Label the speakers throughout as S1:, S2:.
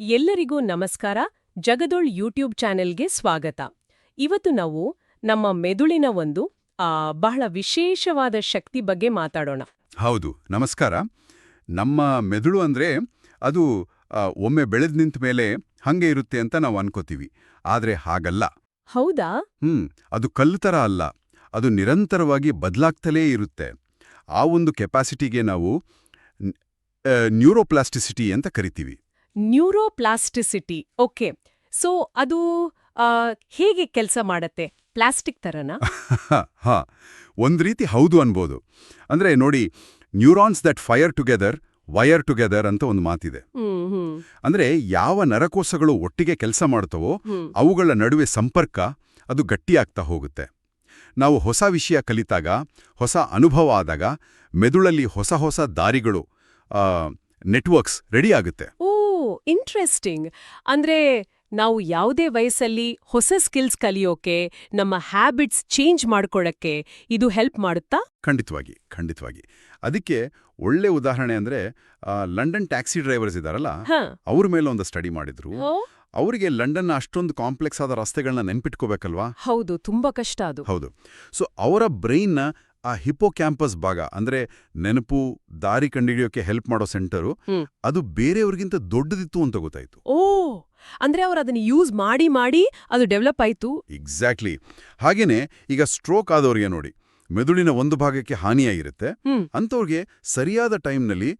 S1: ಎಲ್ಲರಿಗೂ ನಮಸ್ಕಾರ. ಜಗದೊಳ್ ಯೂಟ್ಯೂಬ್ ಚಾನೆಲ್ಗೆ ಸ್ವಾಗತ. ಇವತ್ತು ನಾವು ನಮ್ಮ ಮೆದುಳಿನ ಒಂದು ಆ, ಬಹಳ ವಿಶೇಷವಾದ ಶಕ್ತಿ ಬಗ್ಗೆ ಮಾತಾಡೋಣ.
S2: ಹೌದು ನಮಸ್ಕಾರ. ನಮ್ಮ ಮೆದುಳು ಅಂದ್ರೆ ಅದು ಒಮ್ಮೆ ಬೆಳೆದ್ ನಿಂತ ಮೇಲೆ ಹಂಗೆ ಇರುತ್ತೆ ಅಂತ ನಾವು ಅನ್ಕೋತೀವಿ. ಆದ್ರೆ ಹಾಗಲ್ಲ.
S1: ಹೌದಾ?
S2: ಹ್ಮ್ ಅದು ಕಲ್ಲು ಥರ ಅಲ್ಲ. ಅದು ನಿರಂತರವಾಗಿ ಬದಲಾಗ್ತಲೇ ಇರುತ್ತೆ. ಆ ಒಂದು ಕೆಪಾಸಿಟಿಗೆ ನಾವು ನ್ಯೂರೋಪ್ಲಾಸ್ಟಿಸಿಟಿ ಅಂತ ಕರಿತೀವಿ.
S1: ನ್ಯೂರೋಪ್ಲಾಸ್ಟಿಸಿಟಿ. ಓಕೆ ಸೊ ಅದು ಹೇಗೆ ಕೆಲಸ ಮಾಡತ್ತೆ? ಪ್ಲಾಸ್ಟಿಕ್ ಥರನ
S2: ಹಾ. ಒಂದ್ ರೀತಿ ಹೌದು ಅನ್ಬೋದು. ಅಂದ್ರೆ ನೋಡಿ neurons that fire together wire together ಅಂತ ಒಂದು ಮಾತಿದೆ. ಅಂದ್ರೆ ಯಾವ ನರಕೋಶಗಳು ಒಟ್ಟಿಗೆ ಕೆಲಸ ಮಾಡ್ತವೋ ಅವುಗಳ ನಡುವೆ ಸಂಪರ್ಕ ಅದು ಗಟ್ಟಿಯಾಗ್ತಾ ಹೋಗುತ್ತೆ. ನಾವು ಹೊಸ ವಿಷಯ ಕಲಿತಾಗ ಹೊಸ ಅನುಭವ ಆದಾಗ ಮೆದುಳಲ್ಲಿ ಹೊಸ ಹೊಸ ದಾರಿಗಳು ನೆಟ್ವರ್ಕ್ಸ್ ರೆಡಿ ಆಗುತ್ತೆ.
S1: ಓ ಇಂಟ್ರೆಸ್ಟಿಂಗ್ ಅಂದ್ರೆ ನಾವು ಯಾವುದೇ ವಯಸ್ಸಲ್ಲಿ ಹೊಸ ಸ್ಕಿಲ್ಸ್ ಕಲಿಯೋಕೆ ನಮ್ಮ ಹ್ಯಾಬಿಟ್ಸ್ ಚೇಂಜ್ ಮಾಡ್ಕೊಳ್ಳೋಕ್ಕೆ ಇದು ಹೆಲ್ಪ್ ಮಾಡುತ್ತಾ?
S2: ಖಂಡಿತವಾಗಿ ಖಂಡಿತವಾಗಿ. ಅದಕ್ಕೆ ಒಳ್ಳೆ ಉದಾಹರಣೆ ಅಂದ್ರೆ ಲಂಡನ್ ಟ್ಯಾಕ್ಸಿ ಡ್ರೈವರ್ಸ್ ಇದಾರಲ್ಲ ಅವ್ರ ಮೇಲೆ ಒಂದು ಸ್ಟಡಿ ಮಾಡಿದ್ರು. ಅವರಿಗೆ ಲಂಡನ್ ಅಷ್ಟೊಂದು ಕಾಂಪ್ಲೆಕ್ಸ್ ಆದ ರಸ್ತೆಗಳನ್ನ ನೆನ್ಪಿಟ್ಕೋಬೇಕಲ್ವಾ?
S1: ಹೌದು ತುಂಬಾ ಕಷ್ಟ ಅದು.
S2: ಹೌದು. ಸೊ ಅವರ ಬ್ರೈನ್ನ ಆ ಹಿಪ್ಪೋ ಕ್ಯಾಂಪಸ್ ಭಾಗ ಅಂದ್ರೆ ನೆನಪು ದಾರಿ ಕಂಡಿಡಿಯೋಕೆ ಹೆಲ್ಪ್ ಮಾಡೋ ಸೆಂಟರು. ಅದು ಬೇರೆಯವ್ರಿಗಿಂತ ದೊಡ್ಡದಿತ್ತು ಅಂತ ಗೊತ್ತಾಯ್ತು.
S1: ಓ! ಅಂದ್ರೆ ಅವರು ಅದನ್ನ ಯೂಸ್ ಮಾಡಿ ಮಾಡಿ ಅದು ಡೆವಲಪ್ ಆಯ್ತು.
S2: ಎಕ್ಸಾಕ್ಟ್ಲಿ. ಹಾಗೇನೆ ಈಗ ಸ್ಟ್ರೋಕ್ ಆದವರಿಗೆ ನೋಡಿ ಮೆದುಳಿನ ಒಂದು ಭಾಗಕ್ಕೆ ಹಾನಿಯಾಗಿರುತ್ತೆ. ಅಂಥವ್ರಿಗೆ ಸರಿಯಾದ ಟೈಮ್ನಲ್ಲಿ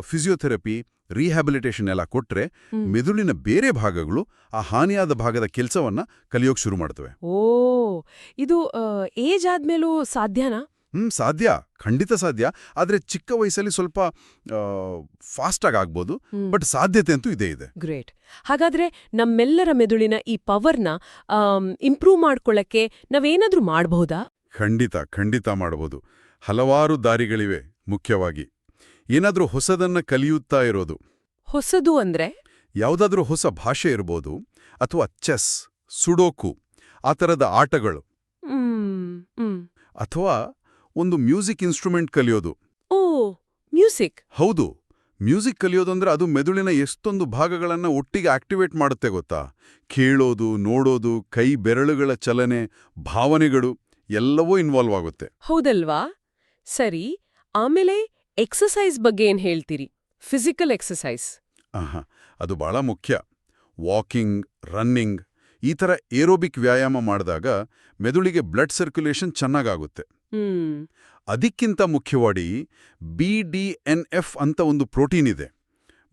S2: ಫಿಸಿಯೋಥೆರಪಿ ರಿಹ್ಯಾಬಿಲಿಟೇಷನ್ ಎಲ್ಲ ಕೊಟ್ರೆ ಮೆದುಳಿನ ಬೇರೆ ಭಾಗಗಳು ಆ ಹಾನಿಯಾದ ಭಾಗದ ಕೆಲಸವನ್ನ ಕಲಿಯೋಕೆ ಶುರು ಮಾಡ್ತವೆ.
S1: ಓ! ಇದು ಏಜ್ ಆದ್ಮೇಲೂ ಸಾಧ್ಯನಾ?
S2: ಹ್ಮ್ ಸಾಧ್ಯ. ಖಂಡಿತ ಸಾಧ್ಯ. ಆದ್ರೆ ಚಿಕ್ಕ ವಯಸ್ಸಲ್ಲಿ ಸ್ವಲ್ಪ ಫಾಸ್ಟಾಗಿ ಆಗ್ಬೋದು. ಬಟ್ ಸಾಧ್ಯತೆ ಅಂತೂ ಇದೇ ಇದೆ.
S1: ಗ್ರೇಟ್. ಹಾಗಾದ್ರೆ ನಮ್ಮೆಲ್ಲರ ಮೆದುಳಿನ ಈ ಪವರ್ನ ಇಂಪ್ರೂವ್ ಮಾಡ್ಕೊಳ್ಳೋಕ್ಕೆ ನಾವೇನಾದರೂ ಮಾಡಬಹುದಾ?
S2: ಖಂಡಿತ ಖಂಡಿತ ಮಾಡಬಹುದು ಹಲವಾರು ದಾರಿಗಳಿವೆ ಮುಖ್ಯವಾಗಿ. ಏನಾದರೂ ಹೊಸದನ್ನ ಕಲಿಯುತ್ತಾ ಇರೋದು.
S1: ಹೊಸದು ಅಂದ್ರೆ?
S2: ಯಾವುದಾದ್ರೂ ಹೊಸ ಭಾಷೆ ಇರ್ಬೋದು ಅಥವಾ ಚೆಸ್ ಸುಡೋಕು ಆ ಥರದ ಆಟಗಳು. ಅಥವಾ ಒಂದು ಮ್ಯೂಸಿಕ್ ಇನ್ಸ್ಟ್ರೂಮೆಂಟ್ ಕಲಿಯೋದು.
S1: ಓ ಮ್ಯೂಸಿಕ್.
S2: ಹೌದು ಮ್ಯೂಸಿಕ್ ಕಲಿಯೋದಂದ್ರೆ ಅದು ಮೆದುಳಿನ ಎಷ್ಟೊಂದು ಭಾಗಗಳನ್ನ ಒಟ್ಟಿಗೆ ಆಕ್ಟಿವೇಟ್ ಮಾಡುತ್ತೆ ಗೊತ್ತಾ? ಕೇಳೋದು ನೋಡೋದು ಕೈ ಬೆರಳುಗಳ ಚಲನೆ ಭಾವನೆಗಳು ಎಲ್ಲವೂ ಇನ್ವಾಲ್ವ್ ಆಗುತ್ತೆ.
S1: ಹೌದಲ್ವಾ? ಸರಿ ಆಮೇಲೆ ಎಕ್ಸಸೈಸ್ ಬಗ್ಗೆ ಏನ್ ಹೇಳ್ತೀರಿ? ಫಿಸಿಕಲ್ ಎಕ್ಸಸೈಸ್
S2: ಆಹಾ ಅದು ಬಹಳ ಮುಖ್ಯ. ವಾಕಿಂಗ್ ರನ್ನಿಂಗ್ ಈ ಥರ ಏರೋಬಿಕ್ ವ್ಯಾಯಾಮ ಮಾಡಿದಾಗ ಮೆದುಳಿಗೆ ಬ್ಲಡ್ ಸರ್ಕ್ಯುಲೇಷನ್ ಚೆನ್ನಾಗಾಗುತ್ತೆ. ಅದಕ್ಕಿಂತ ಮುಖ್ಯವಾಗಿ ಬಿ ಡಿ ಎನ್ ಎಫ್ ಅಂತ ಒಂದು ಪ್ರೋಟೀನ್ ಇದೆ.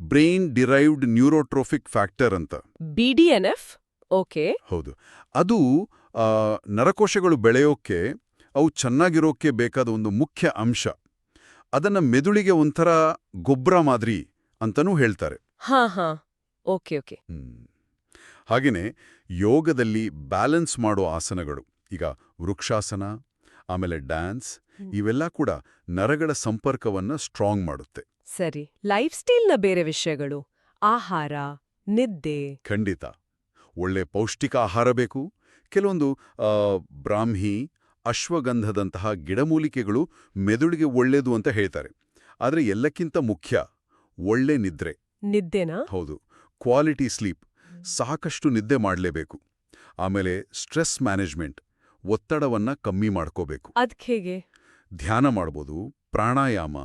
S2: ಬ್ರೈನ್ ಡಿರೈವ್ಡ್ ನ್ಯೂರೋಟ್ರೋಫಿಕ್ ಫ್ಯಾಕ್ಟರ್ ಅಂತ.
S1: B D N F okay.
S2: ಹೌದು. ಅದು ನರಕೋಶಗಳು ಬೆಳೆಯೋಕ್ಕೆ ಅವು ಚೆನ್ನಾಗಿರೋಕ್ಕೆ ಬೇಕಾದ ಒಂದು ಮುಖ್ಯ ಅಂಶ. ಅದನ್ನ ಮೆದುಳಿಗೆ ಒಂಥರ ಗೊಬ್ಬರ ಮಾದರಿ ಅಂತನೂ ಹೇಳ್ತಾರೆ.
S1: ಹಾ ಹಾ. Okay okay.
S2: ಹಾಗೆಯೇ ಯೋಗದಲ್ಲಿ ಬ್ಯಾಲೆನ್ಸ್ ಮಾಡೋ ಆಸನಗಳು. ಈಗ ವೃಕ್ಷಾಸನ ಆಮೇಲೆ ಡ್ಯಾನ್ಸ್. ಇವೆಲ್ಲ ಕೂಡ ನರಗಳ ಸಂಪರ್ಕವನ್ನ ಸ್ಟ್ರಾಂಗ್ ಮಾಡುತ್ತೆ.
S1: ಸರಿ ಲೈಫ್ ಸ್ಟೈಲ್ನ ಬೇರೆ ವಿಷಯಗಳು. ಆಹಾರ ನಿದ್ದೆ.
S2: ಖಂಡಿತ. ಒಳ್ಳೆ ಪೌಷ್ಟಿಕ ಆಹಾರ ಬೇಕು. ಕೆಲವೊಂದು ಬ್ರಾಹ್ಮಿ ಅಶ್ವಗಂಧದಂತಹ ಗಿಡಮೂಲಿಕೆಗಳು ಮೆದುಳಿಗೆ ಒಳ್ಳೇದು ಅಂತ ಹೇಳ್ತಾರೆ. ಆದರೆ ಎಲ್ಲಕ್ಕಿಂತ ಮುಖ್ಯ ಒಳ್ಳೆ ನಿದ್ರೆ.
S1: ನಿದ್ದೆನಾ?
S2: ಹೌದು ಕ್ವಾಲಿಟಿ ಸ್ಲೀಪ್. ಸಾಕಷ್ಟು ನಿದ್ದೆ ಮಾಡಲೇಬೇಕು. ಆಮೇಲೆ ಸ್ಟ್ರೆಸ್ ಮ್ಯಾನೇಜ್ಮೆಂಟ್. ಒತ್ತಡವನ್ನ ಕಮ್ಮಿ ಮಾಡ್ಕೋಬೇಕು.
S1: ಅದಕ್ಕೆ ಹೇಗೆ?
S2: ಧ್ಯಾನ ಮಾಡ್ಬೋದು ಪ್ರಾಣಾಯಾಮ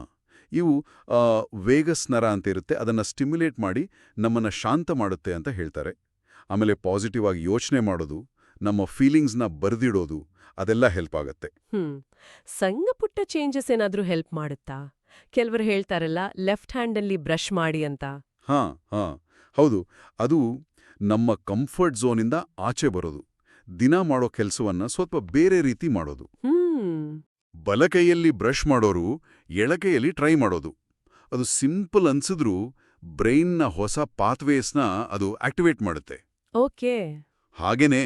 S2: ಇವು ವೇಗಸ್ನರ ವೇಗಸ್ ನರ ಅಂತ ಇರುತ್ತೆ ಅದನ್ನು ಸ್ಟಿಮ್ಯುಲೇಟ್ ಮಾಡಿ ನಮ್ಮನ್ನು ಶಾಂತ ಮಾಡುತ್ತೆ ಅಂತ ಹೇಳ್ತಾರೆ. ಆಮೇಲೆ ಪಾಸಿಟಿವ್ ಆಗಿ ಯೋಚನೆ ಮಾಡೋದು ನಮ್ಮ ಫೀಲಿಂಗ್ಸ್ನ ಬರೆದಿಡೋದು ಅದೆಲ್ಲ ಹೆಲ್ಪ್ ಆಗುತ್ತೆ.
S1: ಹ್ಮ್. ಸಣ್ಣ ಪುಟ್ಟ ಚೇಂಜಸ್ ಏನಾದ್ರೂ ಹೆಲ್ಪ್ ಮಾಡುತ್ತಾ? ಕೆಲವರು ಹೇಳ್ತಾರಲ್ಲ ಲೆಫ್ಟ್ ಹ್ಯಾಂಡಲ್ಲಿ ಬ್ರಷ್ ಮಾಡಿ ಅಂತ.
S2: ಹಾಂ ಹಾಂ. ಹೌದು. ಅದು ನಮ್ಮ ಕಂಫರ್ಟ್ ಝೋನಿಂದ ಆಚೆ ಬರೋದು. ದಿನ ಮಾಡೋ ಕೆಲಸವನ್ನ ಸ್ವಲ್ಪ ಬೇರೆ ರೀತಿ ಮಾಡೋದು.
S1: ಹ್ಮ್.
S2: ಬಲಕೈಯಲ್ಲಿ ಬ್ರಷ್ ಮಾಡೋರು ಎಳಕೈಯಲ್ಲಿ ಟ್ರೈ ಮಾಡೋದು. ಅದು ಸಿಂಪಲ್ ಅನ್ಸಿದ್ರೂ ಬ್ರೈನ್ನ ಹೊಸ ಪಾತ್ವೇಸ್ನ ಅದು ಆಕ್ಟಿವೇಟ್ ಮಾಡುತ್ತೆ.
S1: ಓಕೆ.
S2: ಹಾಗೇನೆ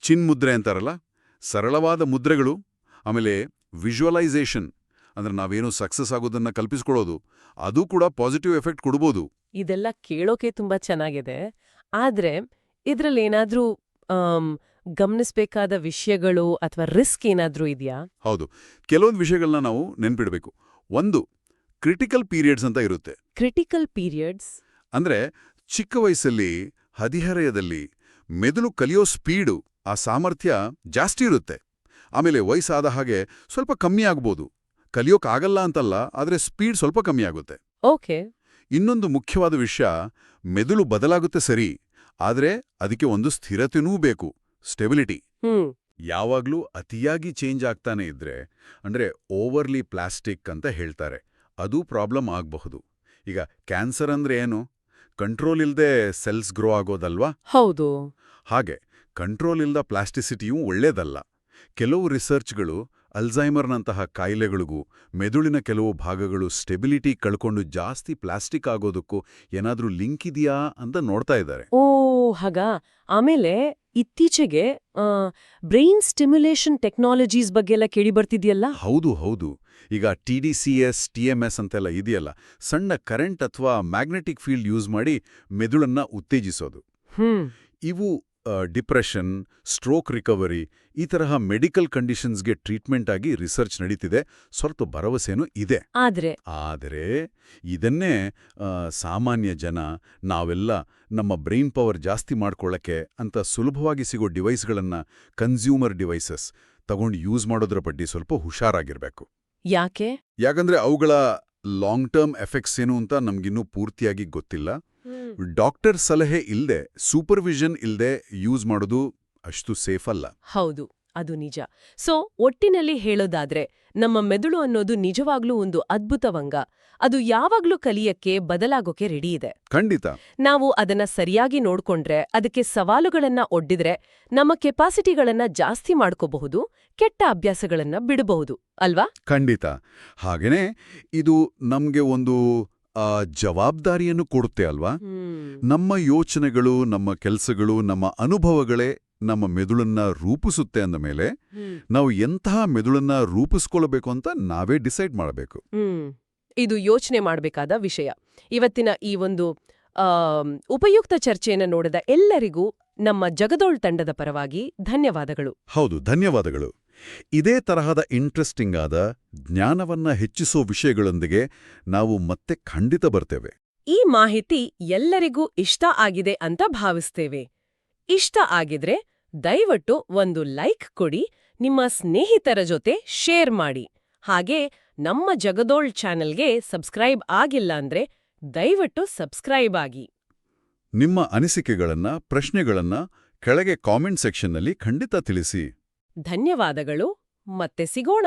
S2: ಚಿನ್ ಮುದ್ರೆ ಅಂತಾರಲ್ಲ ಸರಳವಾದ ಮುದ್ರೆಗಳು ಆಮೇಲೆ ವಿಜುವಲೈಸೇಷನ್ ಅಂದ್ರೆ ನಾವೇನು ಸಕ್ಸಸ್ ಆಗೋದನ್ನ ಕಲ್ಪಿಸ್ಕೊಳ್ಳೋದು ಅದು ಕೂಡ ಪಾಸಿಟಿವ್ ಎಫೆಕ್ಟ್ ಕೊಡ್ಬೋದು.
S1: ಇದೆಲ್ಲ ಕೇಳೋಕೆ ತುಂಬಾ ಚೆನ್ನಾಗಿದೆ. ಆದ್ರೆ ಇದ್ರಲ್ಲಿ ಏನಾದ್ರೂ ಗಮನಿಸ್ಬೇಕಾದ ವಿಷಯಗಳು ಅಥವಾ ರಿಸ್ಕ್ ಏನಾದರೂ ಇದೆಯಾ?
S2: ಹೌದು. ಕೆಲವೊಂದು ವಿಷಯಗಳನ್ನ ನಾವು ನೆನ್ಪಿಡಬೇಕು. ಒಂದು ಕ್ರಿಟಿಕಲ್ ಪೀರಿಯಡ್ಸ್ ಅಂತ ಇರುತ್ತೆ.
S1: Critical periods?
S2: ಅಂದ್ರೆ ಚಿಕ್ಕ ವಯಸ್ಸಲ್ಲಿ ಹದಿಹರೆಯದಲ್ಲಿ ಮೆದುಳು ಕಲಿಯೋ ಸ್ಪೀಡು ಆ ಸಾಮರ್ಥ್ಯ ಜಾಸ್ತಿ ಇರುತ್ತೆ. ಆಮೇಲೆ ವಯಸ್ಸಾದ ಹಾಗೆ ಸ್ವಲ್ಪ ಕಮ್ಮಿ ಆಗ್ಬೋದು. ಕಲಿಯೋಕ್ಕಾಗಲ್ಲ ಅಂತಲ್ಲ ಆದರೆ ಸ್ಪೀಡ್ ಸ್ವಲ್ಪ ಕಮ್ಮಿ ಆಗುತ್ತೆ.
S1: ಓಕೆ.
S2: ಇನ್ನೊಂದು ಮುಖ್ಯವಾದ ವಿಷಯ ಮೆದುಳು ಬದಲಾಗುತ್ತೆ ಸರಿ. ಆದರೆ ಅದಕ್ಕೆ ಒಂದು ಸ್ಥಿರತೆನೂ ಬೇಕು ಸ್ಟೆಬಿಲಿಟಿ ಯಾವಾಗಲೂ ಅತಿಯಾಗಿ ಚೇಂಜ್ ಆಗ್ತಾನೆ ಇದ್ರೆ ಅಂದ್ರೆ ಓವರ್ಲಿ ಪ್ಲಾಸ್ಟಿಕ್ ಅಂತ ಹೇಳ್ತಾರೆ ಅದು ಪ್ರಾಬ್ಲಮ್ ಆಗಬಹುದು. ಈಗ ಕ್ಯಾನ್ಸರ್ ಅಂದ್ರೆ ಏನು? ಕಂಟ್ರೋಲ್ ಇಲ್ಲದೆ ಸೆಲ್ಸ್ ಗ್ರೋ ಆಗೋದಲ್ವಾ?
S1: ಹೌದು.
S2: ಹಾಗೆ ಕಂಟ್ರೋಲ್ ಇಲ್ಲದ ಪ್ಲಾಸ್ಟಿಸಿಟಿಯೂ ಒಳ್ಳೇದಲ್ಲ. ಕೆಲವು ರಿಸರ್ಚ್ಗಳು ಅಲ್ಝೈಮರ್ನಂತಹ ಕಾಯಿಲೆಗಳಿಗೂ ಮೆದುಳಿನ ಕೆಲವು ಭಾಗಗಳು ಸ್ಟೆಬಿಲಿಟಿ ಕಳ್ಕೊಂಡು ಜಾಸ್ತಿ ಪ್ಲಾಸ್ಟಿಕ್ ಆಗೋದಕ್ಕೂ ಏನಾದ್ರೂ ಲಿಂಕ್ ಇದೆಯಾ ಅಂತ ನೋಡ್ತಾ ಇದ್ದಾರೆ.
S1: ಓ ಹಾಗ. ಆಮೇಲೆ ಇತ್ತೀಚೆಗೆ ಬ್ರೈನ್ ಸ್ಟಿಮ್ಯುಲೇಷನ್ ಟೆಕ್ನಾಲಜೀಸ್ ಬಗ್ಗೆ ಎಲ್ಲ ಕೇಳಿ ಬರ್ತಿದೆಯಲ್ಲ?
S2: ಹೌದು ಹೌದು. ಈಗ T D C S T M S ಅಂತೆಲ್ಲ ಇದೆಯಲ್ಲ ಸಣ್ಣ ಕರೆಂಟ್ ಅಥವಾ ಮ್ಯಾಗ್ನೆಟಿಕ್ ಫೀಲ್ಡ್ ಯೂಸ್ ಮಾಡಿ ಮೆದುಳನ್ನ ಉತ್ತೇಜಿಸೋದು. ಇವು ಡಿಪ್ರೆಷನ್ ಸ್ಟ್ರೋಕ್ ರಿಕವರಿ ಈ ತರಹ ಮೆಡಿಕಲ್ ಕಂಡೀಷನ್ಸ್ಗೆ ಟ್ರೀಟ್ಮೆಂಟ್ ಆಗಿ ರಿಸರ್ಚ್ ನಡೀತಿದೆ. ಸ್ವಲ್ಪ ಭರವಸೆನೂ ಇದೆ.
S1: ಆದ್ರೆ?
S2: ಆದರೆ ಇದನ್ನೇ ಸಾಮಾನ್ಯ ಜನ ನಾವೆಲ್ಲ ನಮ್ಮ ಬ್ರೈನ್ ಪವರ್ ಜಾಸ್ತಿ ಮಾಡ್ಕೊಳ್ಳೋಕ್ಕೆ ಅಂತ ಸುಲಭವಾಗಿ ಸಿಗೋ ಡಿವೈಸ್ಗಳನ್ನು ಕನ್ಸ್ಯೂಮರ್ ಡಿವೈಸಸ್ ತಗೊಂಡು ಯೂಸ್ ಮಾಡೋದ್ರ ಬಡ್ಡಿ ಸ್ವಲ್ಪ ಹುಷಾರಾಗಿರಬೇಕು.
S1: ಯಾಕೆ?
S2: ಯಾಕಂದ್ರೆ ಅವುಗಳ ಲಾಂಗ್ ಟರ್ಮ್ ಎಫೆಕ್ಟ್ಸ್ ಏನು ಅಂತ ನಮಗಿನ್ನೂ ಪೂರ್ತಿಯಾಗಿ ಗೊತ್ತಿಲ್ಲ. ಡಾಕ್ಟರ್ ಸಲಹೆ ಇಲ್ಲದೆ ಸೂಪರ್ವಿಷನ್ ಇಲ್ಲದೆ ಯೂಸ್ ಮಾಡೋದು ಅಷ್ಟು ಸೇಫ್ ಅಲ್ಲ.
S1: ಹೌದು ಅದು ನಿಜ. ಸೊ ಒಟ್ಟಿನಲ್ಲಿ ಹೇಳೋದಾದ್ರೆ ನಮ್ಮ ಮೆದುಳು ಅನ್ನೋದು ನಿಜವಾಗ್ಲೂ ಒಂದು ಅದ್ಭುತವಂಗ ಅದು ಯಾವಾಗ್ಲೂ ಕಲಿಯಕ್ಕೆ ಬದಲಾಗೋಕೆ ರೆಡಿ ಇದೆ.
S2: ಖಂಡಿತ.
S1: ನಾವು ಅದನ್ನ ಸರಿಯಾಗಿ ನೋಡ್ಕೊಂಡ್ರೆ ಅದಕ್ಕೆ ಸವಾಲುಗಳನ್ನ ಒಡ್ಡಿದ್ರೆ ನಮ್ಮ ಕೆಪಾಸಿಟಿಗಳನ್ನ ಜಾಸ್ತಿ ಮಾಡ್ಕೋಬಹುದು ಕೆಟ್ಟ ಅಭ್ಯಾಸಗಳನ್ನ ಬಿಡಬಹುದು ಅಲ್ವಾ?
S2: ಖಂಡಿತ. ಹಾಗೇನೆ ಇದು ನಮ್ಗೆ ಒಂದು ಜವಾಬ್ದಾರಿಯನ್ನು ಕೊಡುತ್ತೆ ಅಲ್ವಾ? ನಮ್ಮ ಯೋಚನೆಗಳು ನಮ್ಮ ಕೆಲಸಗಳು ನಮ್ಮ ಅನುಭವಗಳೇ ನಮ್ಮ ಮೆದುಳನ್ನ ರೂಪಿಸುತ್ತೆ ಅಂದ ಮೇಲೆ ನಾವು ಎಂತಹ ಮೆದುಳನ್ನ ರೂಪಿಸ್ಕೊಳ್ಬೇಕು ಅಂತ ನಾವೇ ಡಿಸೈಡ್ ಮಾಡಬೇಕು.
S1: ಇದು ಯೋಚನೆ ಮಾಡಬೇಕಾದ ವಿಷಯ. ಇವತ್ತಿನ ಈ ಒಂದು ಉಪಯುಕ್ತ ಚರ್ಚೆಯನ್ನು ನೋಡಿದ ಎಲ್ಲರಿಗೂ ನಮ್ಮ ಜಗದೋಳ್ ತಂಡದ ಪರವಾಗಿ ಧನ್ಯವಾದಗಳು.
S2: ಹೌದು ಧನ್ಯವಾದಗಳು. ಇದೇ ತರಹದ ಇಂಟ್ರೆಸ್ಟಿಂಗ್ ಆದ ಜ್ಞಾನವನ್ನ ಹೆಚ್ಚಿಸೋ ವಿಷಯಗಳೊಂದಿಗೆ ನಾವು ಮತ್ತೆ ಖಂಡಿತ ಬರ್ತೇವೆ.
S1: ಈ ಮಾಹಿತಿ ಎಲ್ಲರಿಗೂ ಇಷ್ಟ ಆಗಿದೆ ಅಂತ ಭಾವಿಸ್ತೇವೆ. ಇಷ್ಟ ಆಗಿದ್ರೆ ದಯವಿಟ್ಟು ಒಂದು ಲೈಕ್ ಕೊಡಿ ನಿಮ್ಮ ಸ್ನೇಹಿತರ ಜೊತೆ ಶೇರ್ ಮಾಡಿ. ಹಾಗೆ ನಮ್ಮ ಜಗದೋಳ್ ಚಾನೆಲ್ಗೆ ಸಬ್ಸ್ಕ್ರೈಬ್ ಆಗಿಲ್ಲ ಅಂದ್ರೆ ದಯವಿಟ್ಟು ಸಬ್ಸ್ಕ್ರೈಬ್ ಆಗಿ.
S2: ನಿಮ್ಮ ಅನಿಸಿಕೆಗಳನ್ನ ಪ್ರಶ್ನೆಗಳನ್ನ ಕೆಳಗೆ ಕಾಮೆಂಟ್ ಸೆಕ್ಷನ್ನಲ್ಲಿ ಖಂಡಿತ ತಿಳಿಸಿ.
S1: ಧನ್ಯವಾದಗಳು ಮತ್ತೆ ಸಿಗೋಣ.